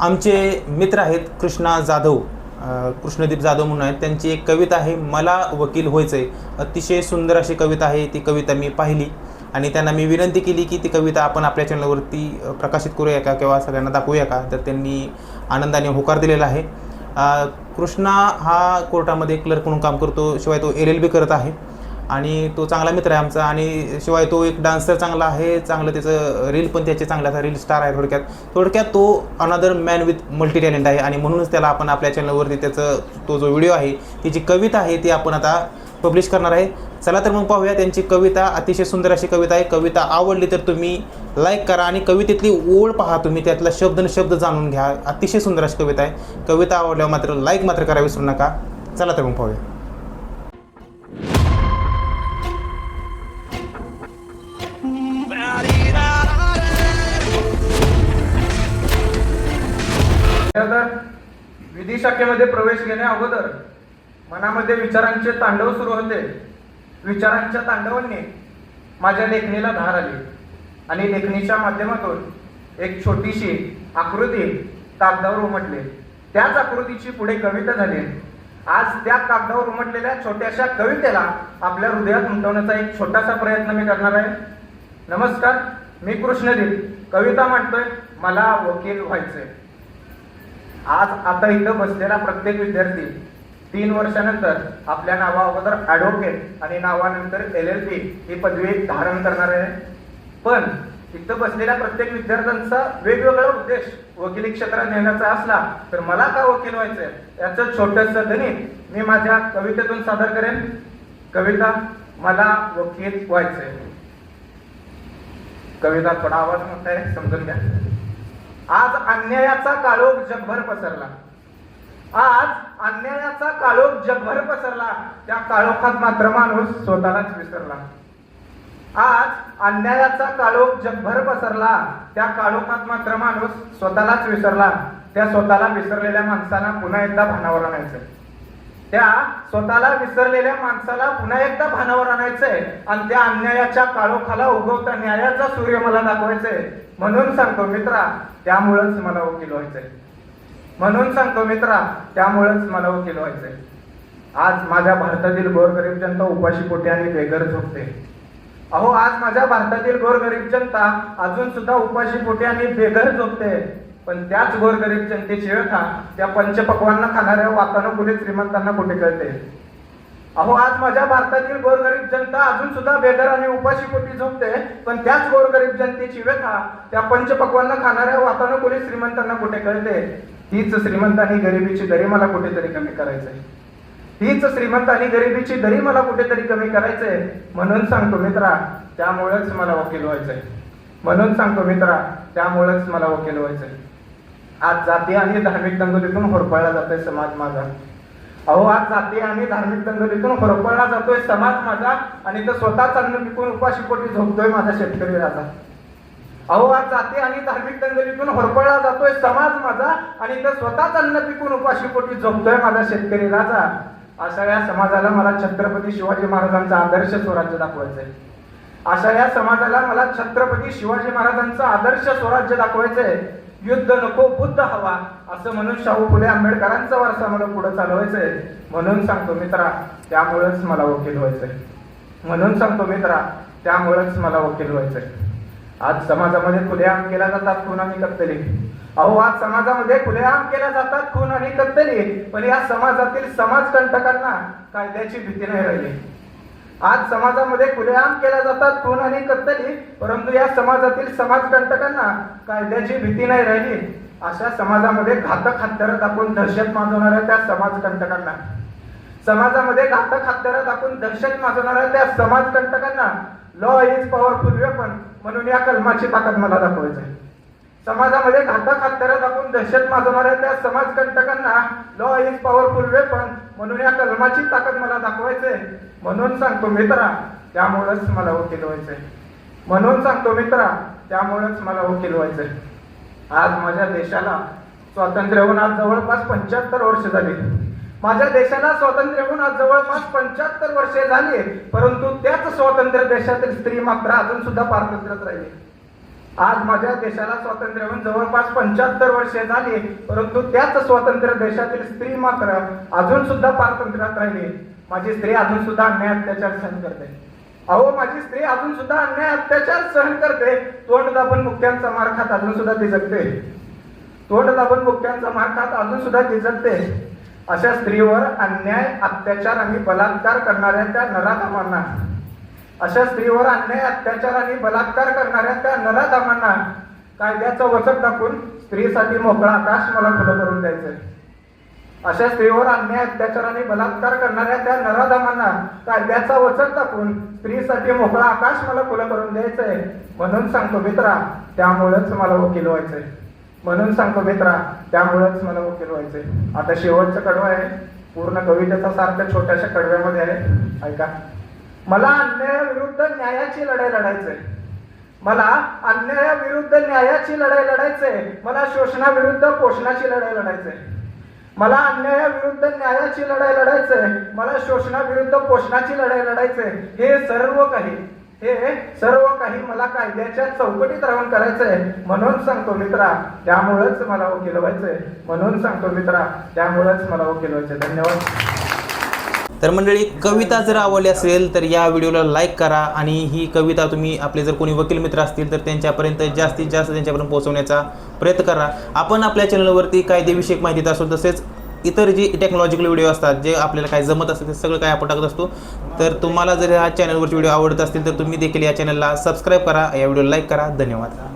आमचे मित्र आहेत कृष्णा जाधव कृष्णदीप जाधव म्हणून आहेत. त्यांची एक कविता आहे मला वकील व्हायचं आहे अतिशय सुंदर अशी कविता आहे ती कविता मी पाहिली. आणि त्यांना मी विनंती केली की ती कविता आपण आपल्या चॅनलवरती प्रकाशित करूया का किंवा सगळ्यांना दाखवूया का? तर त्यांनी आनंदाने होकार दिलेला आहे. कृष्णा हा कोर्टामध्ये क्लर्क म्हणून काम करतो. शिवाय तो एल एल बी करत आहे. आणि तो चांगला मित्र आहे आमचा. आणि शिवाय तो एक डान्सर चांगला आहे चांगलं त्याचं रील पण त्याचे चांगलं आहे रील स्टार आहे थोडक्यात. थोडक्यात तो another man with multi talent आहे. आणि म्हणूनच त्याला आपण आपल्या चॅनलवरती त्याचं तो जो व्हिडिओ आहे ती जी कविता आहे ती आपण आता पब्लिश करणार आहे. चला तर मग पाहूया त्यांची कविता. अतिशय सुंदर अशी कविता आहे. कविता आवडली तर तुम्ही लाईक करा आणि कवितेतली ओळ पहा तुम्ही. त्यातला शब्द न शब्द जाणून घ्या. अतिशय सुंदर अशी कविता आहे. कविता आवडल्यावर मात्र लाईक मात्र करा विसरू नका. चला तर मग पाहूया. विधी शाखेमध्ये प्रवेश घेण्या अगोदर मनामध्ये विचारांचे तांडव सुरू होते. विचारांच्या तांडवांनी माझ्या लेखणीला धार आली आणि लेखणीच्या माध्यमातून एक छोटीशी आकृती कागदावर उमटली. त्याच आकृतीची पुढे कविता झाली. आज त्या कागदावर उमटलेल्या छोट्याशा कवितेला आपल्या हृदयात उमटवण्याचा एक छोटासा प्रयत्न मी करणार आहे. नमस्कार मी कृष्णदीप. कविता म्हणतोय मला वकील व्हायचंय. आज आता इथं बसलेला प्रत्येक विद्यार्थी तीन वर्षानंतर आपल्या नावा अगोदर ऍडव्होकेट आणि नावानंतर एल एल पी ही पदवी धारण करणार आहे. पण इथं बसलेल्या प्रत्येक विद्यार्थ्यांचा वेगवेगळा उद्देश वकिली क्षेत्रात नेण्याचा असला तर मला का वकील व्हायचंय? याचं छोटस गणित मी माझ्या कवितेतून सादर करेन. कविता मला वकील व्हायचंय. कविता थोडा आवाज म्हणताय समजून घ्या. आज अन्यायाचा काळोख जगभर पसरला. आज अन्यायाचा काळोख जगभर पसरला. त्या काळोखात मात्र माणूस स्वतःलाच विसरला. आज अन्यायाचा काळोख जगभर पसरला. त्या काळोखात मात्र माणूस स्वतःलाच विसरला. त्या स्वतःला विसरलेल्या माणसाला पुन्हा एकदा भानावर आणायचं त्या स्वतःला विसरलेल्या माणसाला पुन्हा एकदा भानावर आणायचंय आणि त्या अन्यायाच्या काळोखाला उगवता न्यायाचा सूर्य मला दाखवायचंय. म्हणून सांगतो मित्रा त्यामुळंच मला वकील व्हायचंय. म्हणून सांगतो मित्रा त्यामुळंच मला वकील व्हायचंय. आज माझ्या भारतातील गोरगरीब जनता उपाशी पोटी आणि बेघर झोपते. अहो आज माझ्या भारतातील गोरगरीब जनता अजून सुद्धा उपाशी पोटी आणि बेघर झोपते. पण त्याच गोरगरीब जनतेची व्यथा त्या पंचपक्वांना खाणाऱ्या वातानुकूलित श्रीमंतांना कुठे कळते? अहो आज माझ्या भारतातील गोरगरीब जनता अजून सुद्धा बेदर आणि उपाशी पोटी झोपते. पण त्याच गोरगरीब जनतेची व्यथा त्या पंचपक्वांना खाणाऱ्या वातानुकूलित श्रीमंतांना कुठे कळते? हीच श्रीमंत आणि गरिबीची दरी मला कुठेतरी कमी करायचंय. हीच श्रीमंत आणि गरिबीची दरी मला कुठेतरी कमी करायचंय. म्हणून सांगतो मित्रा त्यामुळेच मला वकील व्हायचंय. म्हणून सांगतो मित्रा त्यामुळेच मला वकील व्हायचंय. आज जाती आणि धार्मिक दंगलीतून होरपळला जातोय समाज माझा. अहो आज जाती आणि धार्मिक दंगलीतून होरपळला जातोय समाज माझा आणि तो स्वतः अन्न विकून उपाशी पोटी झोपतोय माझा शेतकरी राजा. अहो आज जाती आणि धार्मिक दंगलीतून होरपळला जातोय समाज माझा आणि तो स्वतःच अन्न पिकून उपाशी पोटी झोपतोय माझा शेतकरी राजा. अशा या समाजाला मला छत्रपती शिवाजी महाराजांचा आदर्श स्वराज्य दाखवायचंय. अशा या समाजाला मला छत्रपती शिवाजी महाराजांचा आदर्श स्वराज्य दाखवायचंय. युद्ध नको बुद्ध हवा असं म्हणून शाहू फुले आंबेडकरांचा वारसा मला पुढे चालवायचंय म्हणून सांगतो मित्रा त्यामुळेच मला वकील व्हायचंय. म्हणून सांगतो मित्रा त्यामुळेच मला वकील व्हायचंय. आज समाजामध्ये खुलेआम केला जातात खून आणि कत्तली. अहो आज समाजामध्ये खुलेआम केल्या जातात खून आणि कत्तली. पण या समाजातील समाजकंटकांना कायद्याची भीती नाही राहिली. आज समाजामध्ये खुलेआम केल्या जातात खून आणि कत्तली परंतु या समाजातील समाजकंटकांना कायद्याची भीती नाही राहिली. अशा समाजामध्ये घातक हत्यारं दाखवून दहशत माजवणाऱ्या त्या समाजकंटकांना समाजामध्ये घातक हत्यारं दाखवून दहशत माजवणाऱ्या त्या समाजकंटकांना लॉ इज पॉवरफुल वेपन म्हणून या कलमाची ताकद मला दाखवायची आहे. समाजामध्ये घातक हत्यारं दाखवून दहशत माजवणाऱ्या त्या समाजकंटकांना लॉ इज पॉवरफुल वेपन म्हणून या कलमाची ताकद मला दाखवायचे म्हणून सांगतो मित्रा त्यामुळेच मला वकील व्हायचंय. म्हणून सांगतो मित्रा त्यामुळेच मला वकील व्हायचंय. आज माझ्या देशाला स्वातंत्र्य होऊन आज जवळपास पंच्याहत्तर वर्ष झाली. माझ्या देशाला स्वातंत्र्य होऊन आज जवळपास पंच्याहत्तर वर्षे झाली परंतु त्याच स्वातंत्र्य देशातील स्त्री मात्र अजून सुद्धा पारतंत्र्यात राहिली. आज माझ्या देशाला स्वातंत्र्य होऊन जवळपास पंच्याहत्तर वर्षे झाली परंतु त्याच स्वातंत्र्य देशातील स्त्री मात्र अजून सुद्धा पारतंत्र्यात राहिली. माझी स्त्री अजून सुद्धा अन्याय अत्याचार सहन करते. अहो माझी स्त्री अजून सुद्धा अन्याय अत्याचार सहन करते. तोंड दाबून मुक्त्यांचा मार खात अजून सुद्धा ती जगते तोंड दाबून मुक्त्यांचा मार खात अजून सुद्धा ती जगते अशा स्त्रीवर अन्याय अत्याचार आणि बलात्कार करणाऱ्या त्या नराधमांना अशा स्त्रीवर अन्याय अत्याचार आणि बलात्कार करणाऱ्या त्या नराधामांना कायद्याचं वचक टाकून स्त्रीसाठी मोकळा आकाश मला खुलं करून द्यायचं अशा स्त्रीवर अन्याय अत्याचार आणि बलात्कार करणाऱ्या त्या नराधामांना कायद्याचा वचक टाकून स्त्रीसाठी मोकळा आकाश मला खुलं करून द्यायचंय. म्हणून सांगतो मित्रा त्यामुळेच मला वकील व्हायचंय. म्हणून सांगतो मित्रा त्यामुळेच मला वकील व्हायचंय. आता शेवटचं कडवं आहे. पूर्ण कवितेचा सार्थ छोट्याशा कडव्यामध्ये आहे. ऐका. मला अन्यायाविरुद्ध न्यायाची लढाई लढायचंय. मला अन्यायाविरुद्ध न्यायाची लढाई लढायचंय. मला शोषणाविरुद्ध पोषणाची लढाई लढायचंय. मला अन्यायाविरुद्ध न्यायाची लढाई लढायचंय. मला शोषणाविरुद्ध पोषणाची लढाई लढायचंय. हे सर्व काही हे सर्व काही मला कायद्याच्या चौकटीत राहून करायचंय. म्हणून सांगतो मित्रा त्यामुळेच मला वकील व्हायचंय. म्हणून सांगतो मित्रा त्यामुळेच मला वकील व्हायचंय. धन्यवाद. तर मंडळी कविता जर आवडली असेल तर या व्हिडिओला लाईक करा आणि ही कविता तुम्ही आपले जर कोणी वकील मित्र असतील तर त्यांच्यापर्यंत जास्तीत जास्त त्यांच्यापर्यंत पोहोचवण्याचा प्रयत्न करा. आपण आपल्या चॅनलवरती कायदेविषयक माहिती देत असतो तसेच इतर जे टेक्नॉलॉजिकल व्हिडिओ असतात जे आपल्याला काय जमत असतं ते सगळं काय आपण टाकत असतो. तर तुम्हाला जर ह्या चॅनलवरचे व्हिडिओ आवडत असतील तर तुम्ही देखील या चॅनलला सबस्क्राईब करा या व्हिडिओला लाईक करा. धन्यवाद.